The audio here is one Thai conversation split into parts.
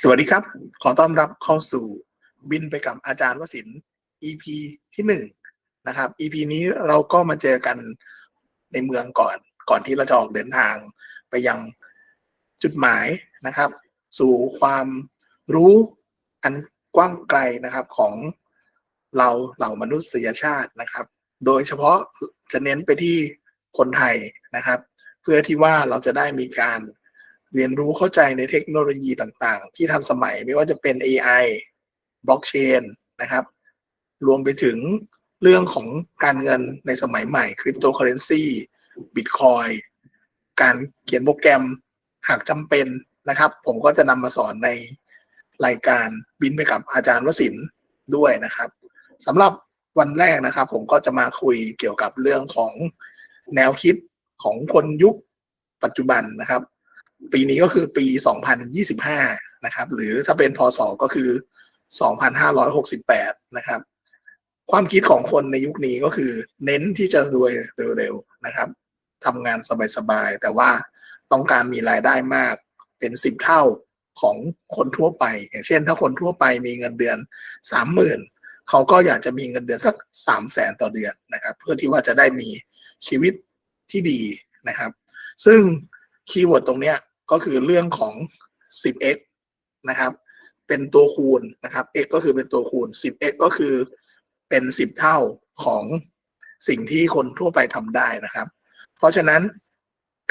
สวัสดีครับ ขอต้อนรับเข้าสู่บินไปกับอาจารย์วสิน EP ที่หนึ่งนะครับ EP นี้เราก็มาเจอกันในเมืองก่อน ก่อนที่เราจะออกเดินทางไปยังจุดหมายนะครับ สู่ความรู้อันกว้างไกลนะครับของเราเหล่ามนุษยชาตินะครับ โดยเฉพาะจะเน้นไปที่คนไทยนะครับ เพื่อที่ว่าเราจะได้มีการ เรียนรู้เข้าใจในเทคโนโลยีต่างๆ ที่ทันสมัยไม่ว่าจะเป็น AI บล็อกเชนนะครับ รวมไปถึงเรื่องของการเงินในสมัยใหม่คริปโตเคอเรนซีบิตคอยการเขียนโปรแกรมหากจำเป็นนะครับ ผมก็จะนำมาสอนในรายการบินไปกับอาจารย์วสินด้วยนะครับสำหรับวันแรกนะครับ ผมก็จะมาคุยเกี่ยวกับเรื่องของแนวคิดของคนยุคปัจจุบันนะครับ ปีนี้ก็คือปี 2025 นะครับ หรือถ้าเป็นพศก็คือ 2568 นะครับ ความคิดของคนในยุคนี้ก็คือ เน้นที่จะรวยเร็วๆนะครับทำงานสบายๆ แต่ว่าต้องการมีรายได้มากเป็นสิบเท่าของคนทั่วไป อย่างเช่น ถ้าคนทั่วไปมีเงินเดือนสามหมื่นเขาก็อยากจะมีเงินเดือนสักสามแสนต่อเดือนนะครับ เพื่อที่ว่าจะได้มีชีวิตที่ดีนะครับ ซึ่งคีย์เวิร์ดตรงเนี้ย ก็คือเรื่องของ 10x นะครับ เป็นตัวคูณนะครับ x ก็คือเป็นตัวคูณ 10x ก็คือเป็น 10 เท่าของสิ่งที่คนทั่วไปทำได้นะครับ เพราะฉะนั้น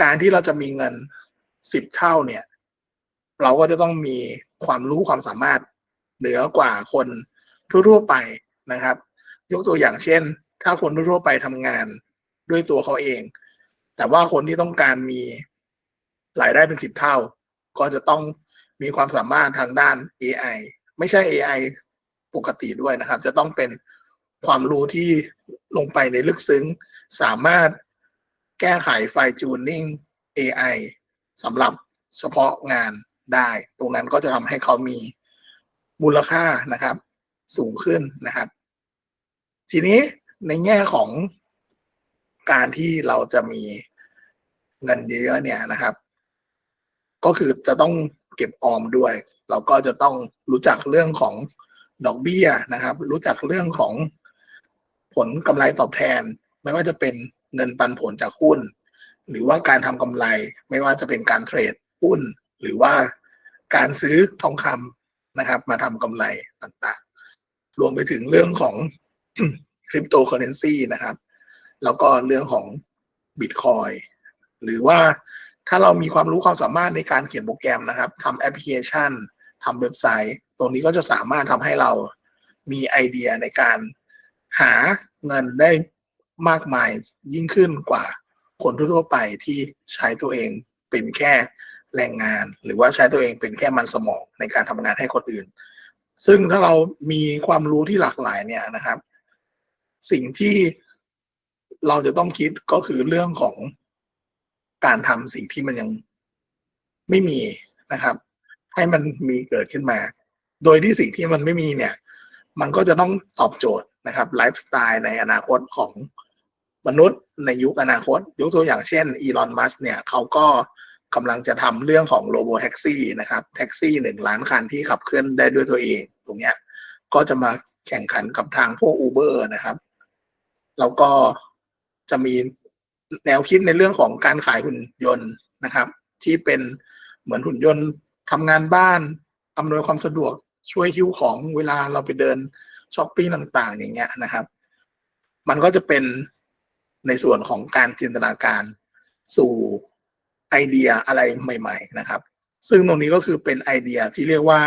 การที่เราจะมีเงิน 10 เท่าเนี่ย เราก็จะต้องมีความรู้ความสามารถเหนือกว่าคนทั่วๆไปนะครับ ยกตัวอย่างเช่น ถ้าคนทั่วๆไปทำงานด้วยตัวเขาเอง แต่ว่าคนที่ต้องการมี รายได้เป็นสิบเท่า ก็จะต้องมีความสามารถทางด้าน AI ไม่ใช่ AI ปกติด้วยนะครับ จะต้องเป็นความรู้ที่ลงไปในลึกซึ้ง สามารถแก้ไขไฟจูนนิ่ง AI สำหรับเฉพาะงานได้ ตรงนั้นก็จะทำให้เขามีมูลค่านะครับ สูงขึ้นนะครับ ทีนี้ในแง่ของการที่เราจะมีเงินเยอะเนี่ยนะครับ ก็คือจะต้องเก็บออมด้วย เราก็จะต้องรู้จักเรื่องของดอกเบี้ยนะครับ รู้จักเรื่องของผลกำไรตอบแทน ไม่ว่าจะเป็นเงินปันผลจากหุ้น หรือว่าการทำกำไร ไม่ว่าจะเป็นการเทรดหุ้น หรือว่าการซื้อทองคำนะครับ มาทำกำไรต่างๆ รวมไปถึงเรื่องของคริปโตเคอเรนซีนะครับ แล้วก็เรื่องของบิตคอยหรือว่า ถ้าเรามีความรู้ความสามารถในการเขียนโปรแกรมนะครับทำแอปพลิเคชันทำเว็บไซต์ ตรงนี้ก็จะสามารถทำให้เรามีไอเดียในการหาเงินได้มากมายยิ่งขึ้นกว่าคนทั่วไปที่ใช้ตัวเองเป็นแค่แรงงาน หรือว่าใช้ตัวเองเป็นแค่มันสมองในการทำงานให้คนอื่น ซึ่งถ้าเรามีความรู้ที่หลากหลายเนี่ยนะครับ สิ่งที่เราจะต้องคิดก็คือเรื่องของ การทำสิ่งที่มันยังไม่มีนะครับ ให้มันมีเกิดขึ้นมา โดยที่สิ่งที่มันไม่มีเนี่ย มันก็จะต้องตอบโจทย์นะครับไลฟ์สไตล์ในอนาคตของมนุษย์ในยุคอนาคต ยกตัวอย่างเช่นอีลอนมัสเนี่ยเขาก็กำลังจะทำเรื่องของโรบอแท็กซี่นะครับแท็กซี่หนึ่งล้านคันที่ขับเคลื่อนได้ด้วยตัวเอง ตรงเนี้ยก็จะมาแข่งขันกับทางพวก Uber นะครับ แล้วก็จะมี แนวคิดในเรื่องของการขายหุ่นยนต์นะครับ ที่เป็นเหมือนหุ่นยนต์ทำงานบ้านอำนวยความสะดวกช่วยคิ้วของเวลาเราไปเดินช้อปปิ้งต่างๆ อย่างเงี้ยนะครับ มันก็จะเป็นในส่วนของการจินตนาการสู่ไอเดียอะไรใหม่ ๆ นะครับ ซึ่งตรงนี้ก็คือเป็นไอเดียที่เรียกว่า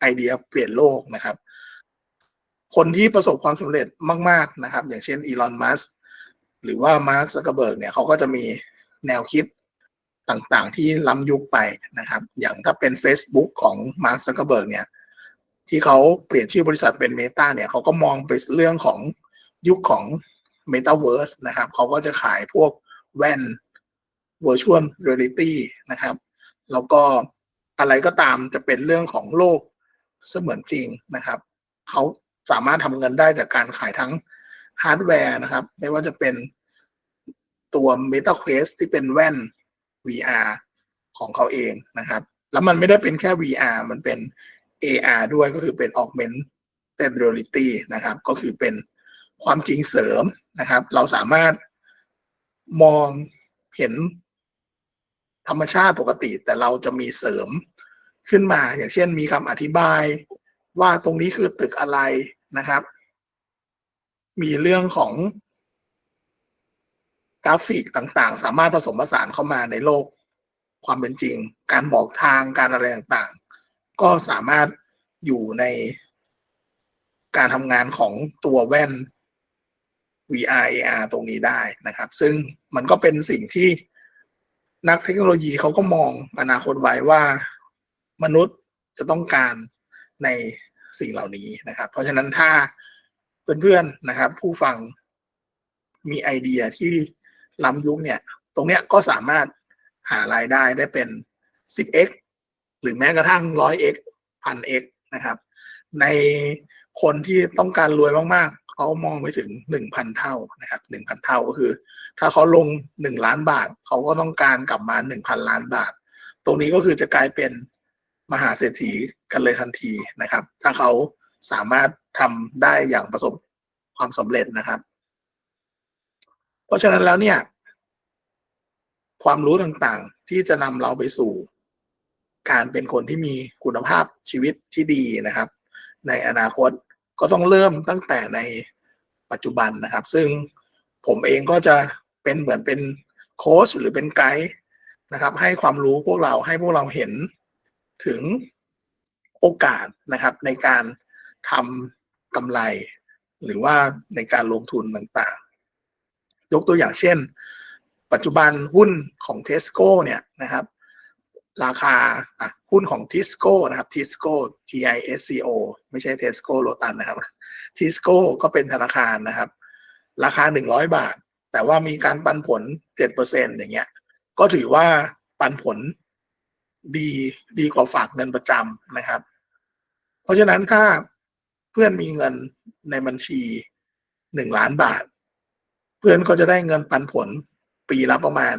ไอเดียเปลี่ยนโลกนะครับ คนที่ประสบความสำเร็จมาก ๆนะครับ อย่างเช่นอีลอนมัส หรือว่ามาร์คซักเกอร์เบิร์กเนี่ยเขาก็จะมีแนวคิดต่างๆ ที่ล้ำยุคไปนะครับ อย่างถ้าเป็น Facebook ของมาร์คซักเกอร์เบิร์กเนี่ย ที่เขาเปลี่ยนชื่อบริษัทเป็น Meta เนี่ยเขาก็มองไปเรื่องของยุคของ Metaverse นะครับเขาก็จะขายพวกแว่น Virtual Reality นะครับ แล้วก็อะไรก็ตามจะเป็นเรื่องของโลกเสมือนจริงนะครับ เขาสามารถทำเงินได้จากการขายทั้ง ฮาร์ดแวร์นะครับ ไม่ว่าจะเป็นตัว Meta Quest ที่เป็นแว่น VR ของเขาเองนะครับ แล้วมันไม่ได้เป็นแค่ VR มันเป็น AR ด้วยก็คือเป็น augmented reality นะครับ ก็คือเป็นความจริงเสริมนะครับ เราสามารถมองเห็นธรรมชาติปกติ แต่เราจะมีเสริมขึ้นมา อย่างเช่นมีคำอธิบายว่าตรงนี้คือตึกอะไรนะครับ มีเรื่องของกราฟิกต่างๆ สามารถผสมผสานเข้ามาในโลกความเป็นจริง การบอกทางการอะไรต่างๆ ก็สามารถอยู่ในการทำงานของตัวแว่น VR AR ตรงนี้ได้นะครับ ซึ่งมันก็เป็นสิ่งที่นักเทคโนโลยีเขาก็มองอนาคตไว้ว่ามนุษย์จะต้องการในสิ่งเหล่านี้นะครับ เพราะฉะนั้นถ้า เพื่อนๆนะครับ ผู้ฟังมีไอเดียที่ล้ำยุคเนี่ย ตรงเนี้ยก็สามารถหารายได้ได้เป็น 10x หรือแม้กระทั่ง 100x 1000x นะครับ ในคนที่ต้องการรวยมากๆ เขามองไปถึง 1,000 เท่านะครับ 1,000 เท่าก็คือ ถ้าเขาลง 1 ล้านบาท เขาก็ต้องการกลับมา 1,000 ล้านบาท ตรงนี้ก็คือจะกลายเป็นมหาเศรษฐีกันเลยทันทีนะครับ ถ้าเขา สามารถทำได้อย่างประสบความสำเร็จนะครับ เพราะฉะนั้นแล้วเนี่ย ความรู้ต่างๆที่จะนำเราไปสู่ การเป็นคนที่มีคุณภาพชีวิตที่ดีนะครับ ในอนาคตก็ต้องเริ่มตั้งแต่ในปัจจุบันนะครับ ซึ่งผมเองก็จะเป็นเหมือนเป็นโค้ชหรือเป็นไกด์นะครับ ให้ความรู้พวกเราให้พวกเราเห็นถึงโอกาสนะครับในการ ทำกำไร หรือว่าในการลงทุนต่างๆ ยกตัวอย่างเช่น ปัจจุบันหุ้นของเทสโก้เนี่ยนะครับ ราคาหุ้นของทิสโก้นะครับทิสโก้ T I S C O ไม่ใช่เทสโก้โลตันนะครับทิสโก้ก็เป็นธนาคารนะครับ ราคาหนึ่งร้อยบาท แต่ว่ามีการปันผลเจ็ดเปอร์เซ็นอย่างเงี้ย ก็ถือว่าปันผลดีดีกว่าฝากเงินประจำนะครับ เพราะฉะนั้นถ้า พื่อนมีเงินในบัญชีหนึ่งล้านบาท เพื่อนก็จะได้เงินปันผลปีละประมาณ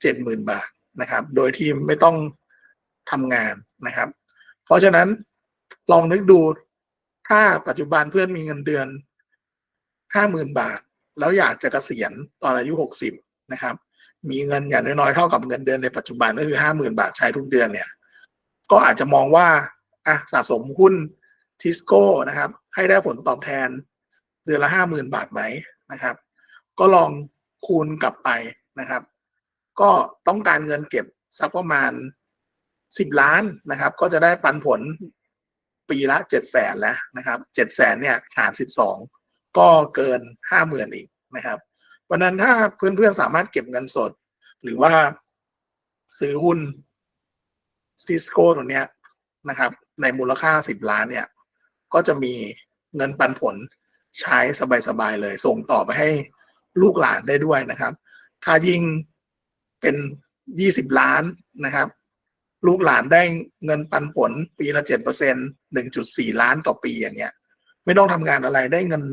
เจ็ดหมื่นบาทนะครับ โดยที่ไม่ต้องทำงานนะครับ เพราะฉะนั้นลองนึกดูถ้าปัจจุบันเพื่อนมีเงินเดือนห้าหมื่นบาท แล้วอยากจะเกษียณตอนอายุหกสิบนะครับ มีเงินอย่างน้อยๆเท่ากับเงินเดือนในปัจจุบันก็คือห้าหมื่นบาทใช้ทุกเดือนเนี่ย ก็อาจจะมองว่าอะสะสมหุ้น ทิสโก้นะครับ ให้ได้ผลตอบแทนเดือนละห้าหมื่นบาทไหมนะครับ ก็ลองคูณกลับไปนะครับ ก็ต้องการเงินเก็บสักประมาณสิบล้านนะครับ ก็จะได้ปันผลปีละเจ็ดแสนแล้วนะครับเจ็ดแสนเนี่ยหารสิบสองก็เกินห้าหมื่นอีกนะครับวันนั้นถ้าเพื่อนๆสามารถเก็บเงินสด หรือว่าซื้อหุ้นซิสโก้ตัวเนี้ยนะครับ ในมูลค่าสิบล้านเนี่ย ก็จะมีเงินปันผลใช้สบายๆเลย ส่งต่อไปให้ลูกหลานได้ด้วยนะครับ ถ้ายิ่งเป็นยี่สิบล้านนะครับ ลูกหลานได้เงินปันผลปีละเจ็ดเปอร์เซ็นหนึ่งจุดสี่ล้านต่อปีอย่างเงี้ย ไม่ต้องทำงานอะไรได้เงิน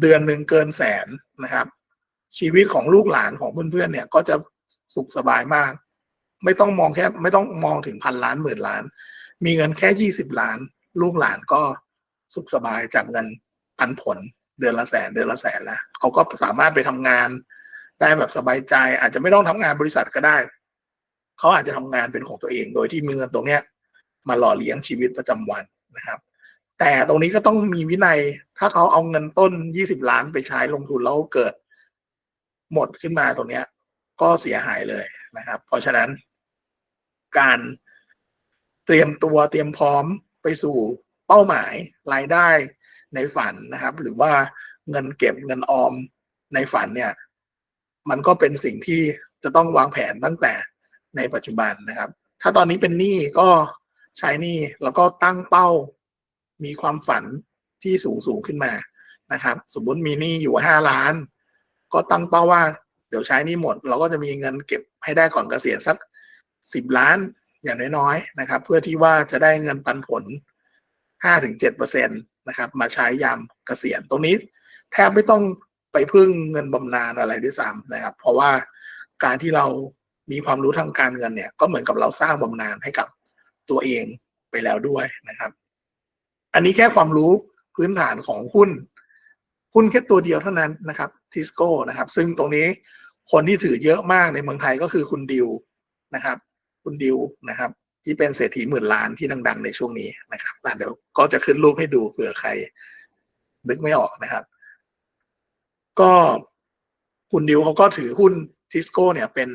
เดือนหนึ่งเกินแสนนะครับ ชีวิตของลูกหลานของเพื่อนๆเนี่ย ก็จะสุขสบายมาก ไม่ต้องมองแค่ ไม่ต้องมองถึงพันล้านหมื่นล้าน มีเงินแค่ยี่สิบล้าน ลูกหลานก็สุขสบายจากเงินปันผลเดือนละแสนเดือนละแสนแล้วเขาก็สามารถไปทำงานได้แบบสบายใจ อาจจะไม่ต้องทำงานบริษัทก็ได้ เขาอาจจะทำงานเป็นของตัวเอง โดยที่มีเงินตรงเนี้ยมาหล่อเลี้ยงชีวิตประจำวันนะครับ แต่ตรงนี้ก็ต้องมีวินัย ถ้าเขาเอาเงินต้นยี่สิบล้านไปใช้ลงทุนแล้วเกิด หมดขึ้นมาตรงเนี้ย ก็เสียหายเลยนะครับ เพราะฉะนั้น การเตรียมตัวเตรียมพร้อม ไปสู่เป้าหมายรายได้ในฝันนะครับ หรือว่าเงินเก็บเงินออมในฝันเนี่ย มันก็เป็นสิ่งที่จะต้องวางแผนตั้งแต่ในปัจจุบันนะครับ ถ้าตอนนี้เป็นหนี้ก็ใช้หนี้แล้วก็ตั้งเป้า มีความฝันที่สูงสูงขึ้นมานะครับ สมมุติมีหนี้อยู่ห้าล้าน ก็ตั้งเป้าว่า เดี๋ยวใช้หนี้หมด เราก็จะมีเงินเก็บให้ได้ก่อนเกษียณสักสิบล้าน อย่างน้อยๆนะครับ เพื่อที่ว่าจะได้เงินปันผลห้าถึงเจ็ดเปอร์เซ็นตนะครับ มาใช้ยามเกษียณตรงนี้ แทบไม่ต้องไปพึ่งเงินบำนาญอะไรด้วยซ้ำนะครับ เพราะว่าการที่เรามีความรู้ทางการเงินเนี่ย ก็เหมือนกับเราสร้างบำนาญให้กับตัวเองไปแล้วด้วยนะครับ อันนี้แค่ความรู้พื้นฐานของหุ้นหุ้นแค่ตัวเดียวเท่านั้นนะครับทิสโก้นะครับ ซึ่งตรงนี้คนที่ถือเยอะมากในเมืองไทยก็คือคุณดิวนะครับ คุณดิวนะครับ ที่เป็นเศรษฐีหมื่นล้านที่ดัง ๆ ในช่วงนี้นะครับอ่เดี๋ยวก็จะขึ้นรูปให้ดูเผื่อใคร นึกไม่ออกนะครับ ก็คุณดิวเขาก็ถือหุ้นทิสโก้เนี่ยเป็น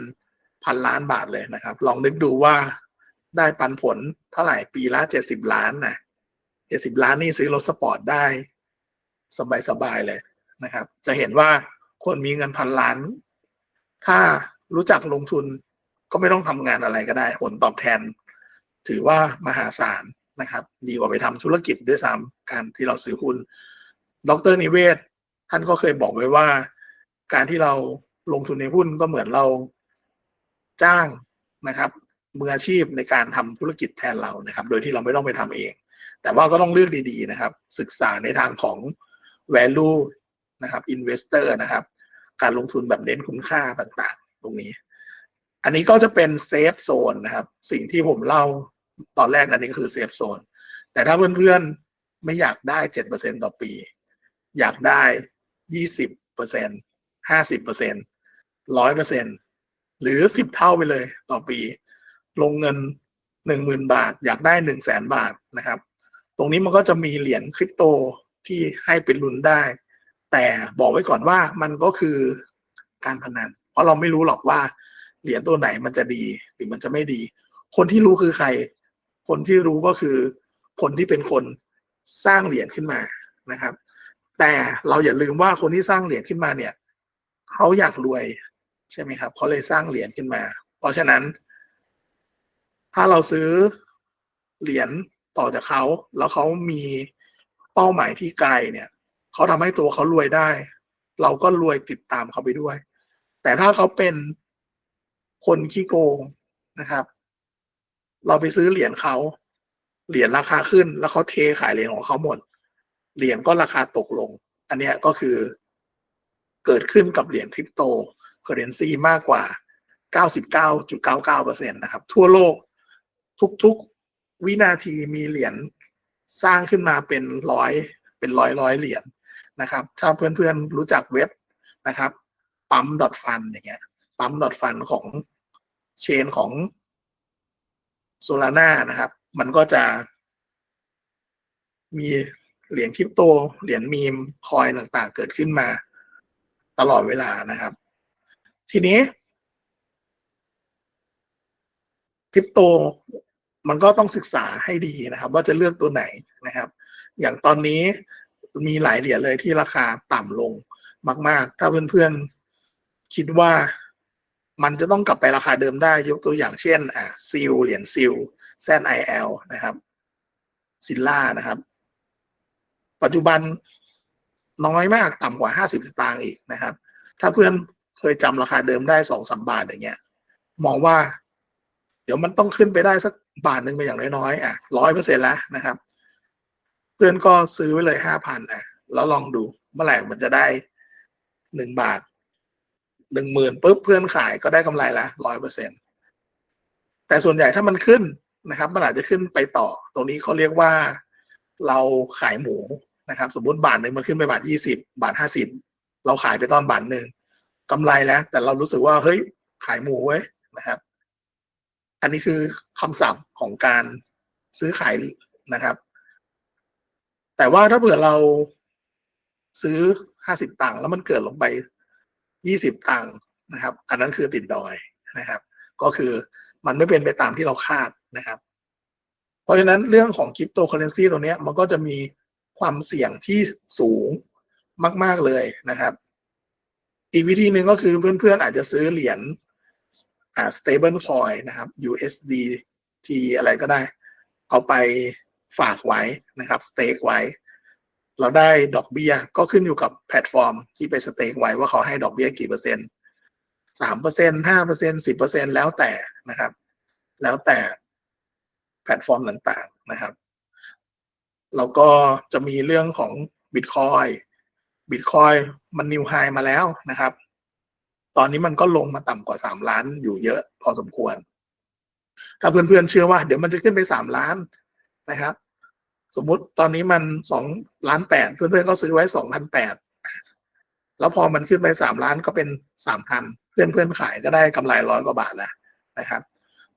พันล้านบาทเลยนะครับ ลองนึกดูว่าได้ปันผลเท่าไหร่ปีละเจ็ดสิบล้านนะเจ็ดสิบล้านนี่ซื้อรถสปอร์ตได้ สบายๆเลยนะครับ จะเห็นว่าคนมีเงินพันล้าน ถ้ารู้จักลงทุน ก็ไม่ต้องทำงานอะไรก็ได้ ผลตอบแทน ถือว่ามหาศาลนะครับ ดีกว่าไปทำธุรกิจด้วยซ้ำการที่เราซื้อหุ้นดรนิเวศ ท่านก็เคยบอกไว้ว่า การที่เราลงทุนในหุ้นก็เหมือนเราจ้างนะครับมืออาชีพในการทำธุรกิจแทนเรานะครับ โดยที่เราไม่ต้องไปทำเอง แต่ว่าก็ต้องเลือกดีๆนะครับ ศึกษาในทางของ value นะครับ investor นะครับ การลงทุนแบบเน้นคุณค่าต่างๆ ตรงนี้ อันนี้ก็จะเป็นเซฟโซนนะครับ สิ่งที่ผมเล่าตอนแรกนั้นนี่ก็คือเซฟโซน แต่ถ้าเพื่อนๆ ไม่อยากได้เจ็ดเปอร์เซ็นต่อปี อยากได้ยี่สิบเปอร์เซ็นห้าสิบเปอร์เซ็นร้อยเปอร์เซ็นหรือสิบเท่าไปเลยต่อปี ลงเงินหนึ่งหมื่นบาท อยากได้หนึ่งแสนบาทนะครับ ตรงนี้มันก็จะมีเหรียญคริปโตที่ให้เป็นลุ้นได้ แต่บอกไว้ก่อนว่ามันก็คือการพนัน เพราะเราไม่รู้หรอกว่า เหรียญตัวไหนมันจะดีหรือมันจะไม่ดี คนที่รู้คือใคร คนที่รู้ก็คือ คนที่เป็นคนสร้างเหรียญขึ้นมานะครับ แต่เราอย่าลืมว่าคนที่สร้างเหรียญขึ้นมาเนี่ยเขาอยากรวยใช่ไหมครับเขาเลยสร้างเหรียญขึ้นมา เพราะฉะนั้น ถ้าเราซื้อเหรียญต่อจากเขาแล้วเขามีเป้าหมายที่ไกลเนี่ยเขาทำให้ตัวเขารวยได้ เราก็รวยติดตามเขาไปด้วย แต่ถ้าเขาเป็น คนขี้โกงนะครับ เราไปซื้อเหรียญเขา เหรียญราคาขึ้น แล้วเขาเทขายเหรียญของเขาหมด เหรียญก็ราคาตกลง อันนี้ก็คือเกิดขึ้นกับเหรียญคริปโตเคอเรนซีมากกว่า 99.99%นะครับ ทั่วโลกทุกๆวินาทีมีเหรียญสร้างขึ้นมาเป็นร้อยเป็นร้อยร้อยเหรียญนะครับ ถ้าเพื่อนๆรู้จักเว็บนะครับปั๊มดอทฟันอย่างเงี้ย ปั๊มดอทฟันของเชนของโซลาร่านะครับ มันก็จะ มีเหรียญคริปโต เหรียญมีมคอยต่างๆ เกิดขึ้นมาตลอดเวลานะครับ ทีนี้คริปโตมันก็ต้องศึกษาให้ดีนะครับ ว่าจะเลือกตัวไหนนะครับ อย่างตอนนี้มีหลายเหรียญเลยที่ราคาต่ำลงมาก ๆ ถ้าเพื่อนๆคิดว่า มันจะต้องกลับไปราคาเดิมได้ยกตัวอย่างเช่นอะซิลเหรียญซิลแซนไอเอลนะครับซิลล่านะครับ ปัจจุบันน้อยมากต่ำกว่าห้าสิบสตางค์อีกนะครับ ถ้าเพื่อนเคยจำราคาเดิมได้สองสามบาทอย่างเงี้ย มองว่า เดี๋ยวมันต้องขึ้นไปได้สักบาทหนึ่งไปอย่างน้อยๆอะร้อยเปอร์เซ็นต์แล้วนะครับ เพื่อนก็ซื้อไว้เลยห้าพันอะ แล้วลองดูเมื่อไหร่มันจะได้หนึ่งบาท หนึ่งหมื่นปุ๊บเพื่อนขายก็ได้กำไรละร้อยเปอร์เซ็นแต่ส่วนใหญ่ถ้ามันขึ้นนะครับ มันอาจจะขึ้นไปต่อ ตรงนี้เขาเรียกว่าเราขายหมูนะครับ สมมติบาทหนึ่งมันขึ้นไปบาทยี่สิบบาทห้าสิบเราขายไปตอนบาทหนึ่งกำไรแล้ว แต่เรารู้สึกว่าเฮ้ยขายหมูเว้ยนะครับ อันนี้คือคำศัพท์ของการซื้อขายนะครับ แต่ว่าถ้าเผื่อเราซื้อห้าสิบตังค์แล้วมันเกิดลงไป ยี่สิบตังค์นะครับ อันนั้นคือติดดอยนะครับ ก็คือมันไม่เป็นไปตามที่เราคาดนะครับ เพราะฉะนั้นเรื่องของคริปโตเคอเรนซีตัวนี้มันก็จะมีความเสี่ยงที่สูงมาก ๆเลยนะครับ อีกวิธีหนึ่งก็คือเพื่อนๆอาจจะซื้อเหรียญอ่า stable coin นะครับ USDT อะไรก็ได้ เอาไปฝากไว้นะครับ stake ไว้ เราได้ดอกเบี้ยก็ขึ้นอยู่กับแพลตฟอร์มที่ไปสเต็กไว้ว่าเขาให้ดอกเบี้ยกี่เปอร์เซ็นต์สามเปอร์เซ็นห้าเปอร์เซ็นสิบเปอร์เซ็นแล้วแต่นะครับ แล้วแต่แพลตฟอร์มต่างๆนะครับ แล้วก็จะมีเรื่องของบิตคอยบิตคอยมันนิวไฮมาแล้วนะครับ ตอนนี้มันก็ลงมาต่ำกว่าสามล้านอยู่เยอะพอสมควร ถ้าเพื่อนๆเชื่อว่าเดี๋ยวมันจะขึ้นไปสามล้านนะครับ สมมุติตอนนี้มันสองล้านแปดเพื่อนๆก็ซื้อไว้สองพันแปดแล้วพอมันขึ้นไปสามล้านก็เป็นสามพันเพื่อนๆขายก็ได้กำไรร้อยกว่าบาทแล้วนะครับ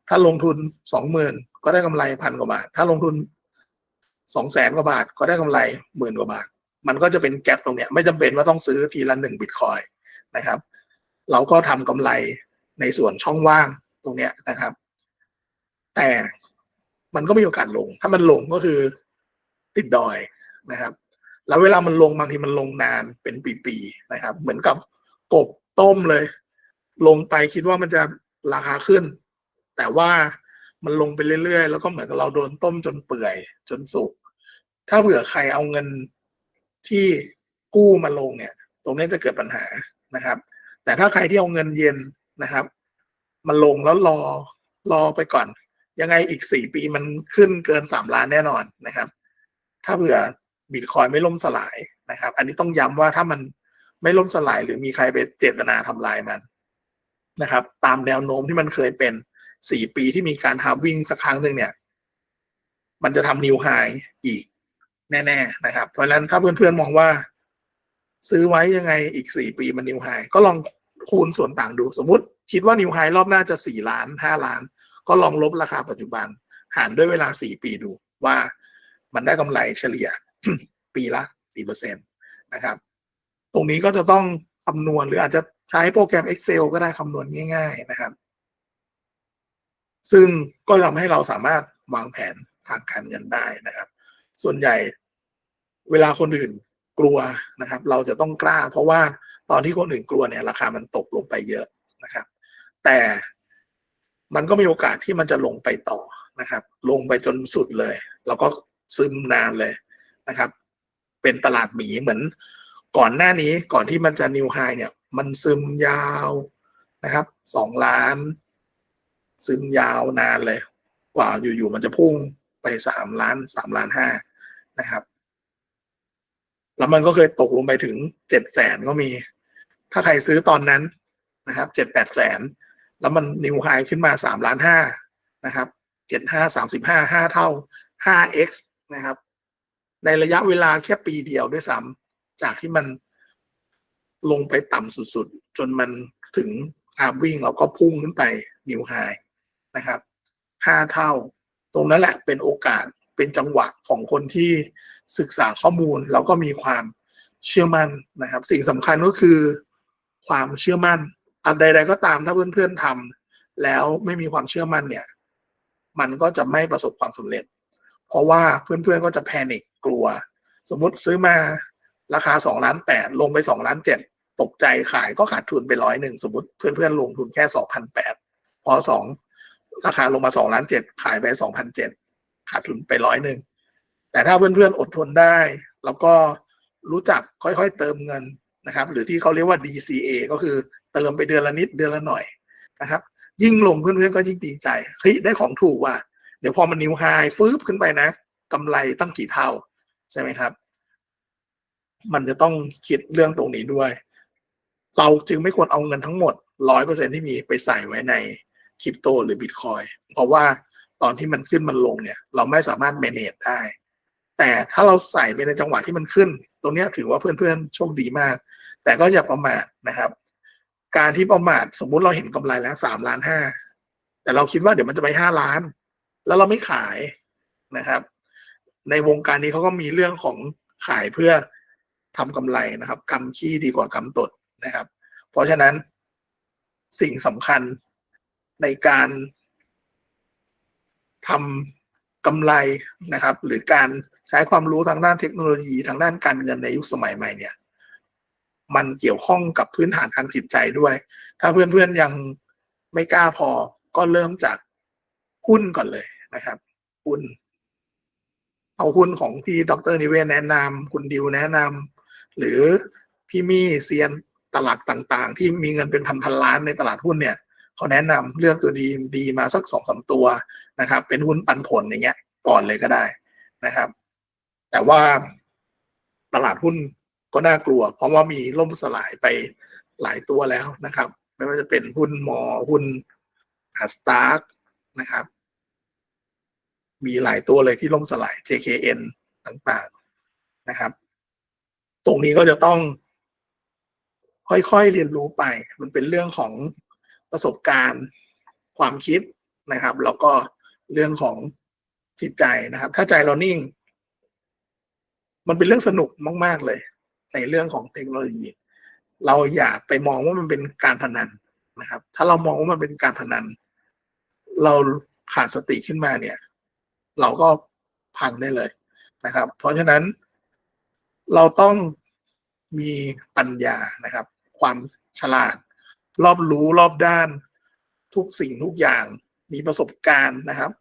ถ้าลงทุนสองหมื่นก็ได้กำไรพันกว่าบาท ถ้าลงทุนสองแสนกว่าบาทก็ได้กำไรหมื่นกว่าบาท มันก็จะเป็นแกลบตรงเนี้ยไม่จำเป็นว่าต้องซื้อทีละหนึ่งบิตคอยนะครับ เราก็ทำกำไรในส่วนช่องว่างตรงเนี้ยนะครับ แต่มันก็มีโอกาสลง ถ้ามันลงก็คือ ติดดอยนะครับ แล้วเวลามันลงบางทีมันลงนานเป็นปีๆนะครับ เหมือนกับกบต้มเลย ลงไปคิดว่ามันจะราคาขึ้น แต่ว่ามันลงไปเรื่อยๆ แล้วก็เหมือนกับเราโดนต้มจนเปื่อยจนสุก ถ้าเผื่อใครเอาเงินที่กู้มาลงเนี่ย ตรงนี้จะเกิดปัญหานะครับ แต่ถ้าใครที่เอาเงินเย็นนะครับ มันลงแล้วรอรอไปก่อน ยังไงอีกสี่ปีมันขึ้นเกินสามล้านแน่นอนนะครับ ถ้าเผื่อบิตคอยไม่ล่มสลายนะครับ อันนี้ต้องย้ำว่าถ้ามันไม่ล่มสลายหรือมีใครไปเจตนาทำลายมันนะครับ ตามแนวโน้มที่มันเคยเป็นสี่ปีที่มีการทำวิ่งสักครั้งหนึ่งเนี่ย มันจะทำนิวไฮอีกแน่ๆนะครับ เพราะฉะนั้นถ้าเพื่อนๆมองว่า ซื้อไว้ยังไงอีกสี่ปีมันนิวไฮก็ลองคูณส่วนต่างดู สมมติคิดว่านิวไฮรอบหน้าจะสี่ล้านห้าล้าน ก็ลองลบราคาปัจจุบัน หารด้วยเวลาสี่ปีดูว่า มันได้กำไรเฉลี่ยปีละกี่เปอร์เซ็นต์นะครับ ตรงนี้ก็จะต้องคำนวณหรืออาจจะใช้โปรแกรม Excel ก็ได้คำนวณง่าย ๆนะครับ ซึ่งก็ทำให้เราสามารถวางแผนทางการเงินได้นะครับ ส่วนใหญ่เวลาคนอื่นกลัวนะครับ เราจะต้องกล้า เพราะว่าตอนที่คนอื่นกลัวเนี่ย ราคามันตกลงไปเยอะนะครับ แต่มันก็มีโอกาสที่มันจะลงไปต่อนะครับ ลงไปจนสุดเลยแล้วก็ ซึมนานเลยนะครับ เป็นตลาดหมีเหมือน ก่อนหน้านี้ก่อนที่มันจะนิวไฮเนี่ย มันซึมยาวนะครับสองล้าน ซึมยาวนานเลย กว่าอยู่ๆมันจะพุ่งไปสามล้านสามล้านห้านะครับ แล้วมันก็เคยตกลงไปถึงเจ็ดแสนก็มี ถ้าใครซื้อตอนนั้นนะครับเจ็ดแปดแสน แล้วมันนิวไฮขึ้นมาสามล้านห้านะครับเจ็ดห้าสามสิบห้าห้าเท่าห้า x นะครับ ในระยะเวลาแค่ปีเดียวด้วยซ้ำจากที่มันลงไปต่ำสุดๆ จนมันถึงอาวิ่งเราก็พุ่งขึ้นไปนิวไฮนะครับห้าเท่า ตรงนั้นแหละเป็นโอกาสเป็นจังหวะของคนที่ศึกษาข้อมูลแล้วก็มีความเชื่อมั่นนะครับ สิ่งสำคัญก็คือความเชื่อมั่น อันใด ๆ ก็ตามถ้าเพื่อนๆทำแล้วไม่มีความเชื่อมั่นเนี่ย มันก็จะไม่ประสบความสำเร็จ เพราะว่าเพื่อนๆก็จะแพนิคกลัว สมมติซื้อมาราคาสองล้านแปดลงไปสองล้านเจ็ดตกใจขายก็ขาดทุนไปร้อยหนึ่งสมมติเพื่อนๆลงทุนแค่สองพันแปดพอสองราคาลงมาสองล้านเจ็ดขายไปสองพันเจ็ดขาดทุนไปร้อยหนึ่งแต่ถ้าเพื่อนๆอดทนได้ แล้วก็รู้จักค่อยๆเติมเงินนะครับ หรือที่เขาเรียกว่า DCA ก็คือเติมไปเดือนละนิดเดือนละหน่อยนะครับ ยิ่งลงเพื่อนๆก็ยิ่งดีใจเฮ้ยได้ของถูกว่ะ เดี๋ยวพอมันนิวไฮฟื้บขึ้นไปนะกำไรตั้งกี่เท่า ใช่ไหมครับ มันจะต้องคิดเรื่องตรงนี้ด้วย เราจึงไม่ควรเอาเงินทั้งหมดร้อยเปอร์เซ็นที่มีไปใส่ไว้ในคริปโตหรือบิตคอยเพราะว่าตอนที่มันขึ้นมันลงเนี่ย เราไม่สามารถ manage ได้ แต่ถ้าเราใส่ไปในจังหวะที่มันขึ้น ตรงนี้ถือว่าเพื่อนๆโชคดีมาก แต่ก็อย่าประมาทนะครับ การที่ประมาทสมมุติเราเห็นกำไรแล้วสามล้านห้าแต่เราคิดว่าเดี๋ยวมันจะไปห้าล้าน แล้วเราไม่ขายนะครับ ในวงการนี้เขาก็มีเรื่องของขายเพื่อทำกำไรนะครับกำขี้ดีกว่ากำตดนะครับ เพราะฉะนั้นสิ่งสำคัญในการทำกำไรนะครับ หรือการใช้ความรู้ทางด้านเทคโนโลยีทางด้านการเงินในยุคสมัยใหม่เนี่ย มันเกี่ยวข้องกับพื้นฐานทางจิตใจด้วย ถ้าเพื่อนๆยังไม่กล้าพอก็เริ่มจากหุ้นก่อนเลย นะครับหุ้นเอาหุ้นของที่ดรนิเวศแนะนำคุณดิวแนะนำหรือพี่มี่เซียนตลาดต่างๆ ที่มีเงินเป็นพันพันล้านในตลาดหุ้นเนี่ยเขาแนะนำเลือกตัวดีดีมาสักสองสาตัวนะครับ เป็นหุ้นปันผลอย่างเงี้ย ก่อนเลยก็ได้นะครับ แต่ว่าตลาดหุ้นก็น่ากลัว เพราะว่ามีล่มสลายไปหลายตัวแล้วนะครับ ไม่ว่าจะเป็นหุ้นมอหุ้นสตาร์กนะครับ มีหลายตัวเลยที่ล่มสลาย JKN ต่างๆนะครับ ตรงนี้ก็จะต้องค่อยๆเรียนรู้ไป มันเป็นเรื่องของประสบการณ์ความคิดนะครับ แล้วก็เรื่องของจิตใจนะครับ ถ้าใจเรานิ่ง มันเป็นเรื่องสนุกมาก ๆเลย ในเรื่องของเทคโนโลยี เราอย่าไปมองว่ามันเป็นการพนันนะครับ ถ้าเรามองว่ามันเป็นการพนัน เราขาดสติขึ้นมาเนี่ย เราก็พังได้เลยนะครับ เพราะฉะนั้น เราต้องมีปัญญานะครับ ความฉลาด รอบรู้รอบด้านทุกสิ่งทุกอย่างมีประสบการณ์นะครับ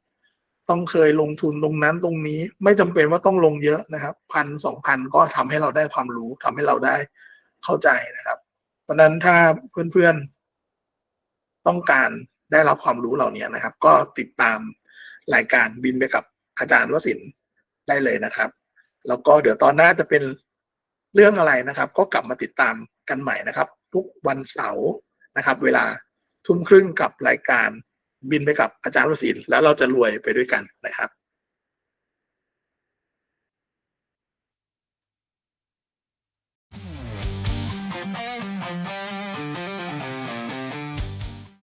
ต้องเคยลงทุนตรงนั้นตรงนี้ไม่จำเป็นว่าต้องลงเยอะนะครับพันสองพันก็ทำให้เราได้ความรู้ทำให้เราได้เข้าใจนะครับ เพราะฉะนั้นถ้าเพื่อนๆต้องการได้รับความรู้เหล่านี้นะครับ ก็ติดตาม รายการบินไปกับอาจารย์วสินได้เลยนะครับ แล้วก็เดี๋ยวตอนหน้าจะเป็นเรื่องอะไรนะครับ ก็กลับมาติดตามกันใหม่นะครับ ทุกวันเสาร์นะครับ เวลาทุ่มครึ่งกับรายการบินไปกับอาจารย์วสินแล้วเราจะรวยไปด้วยกันนะครับ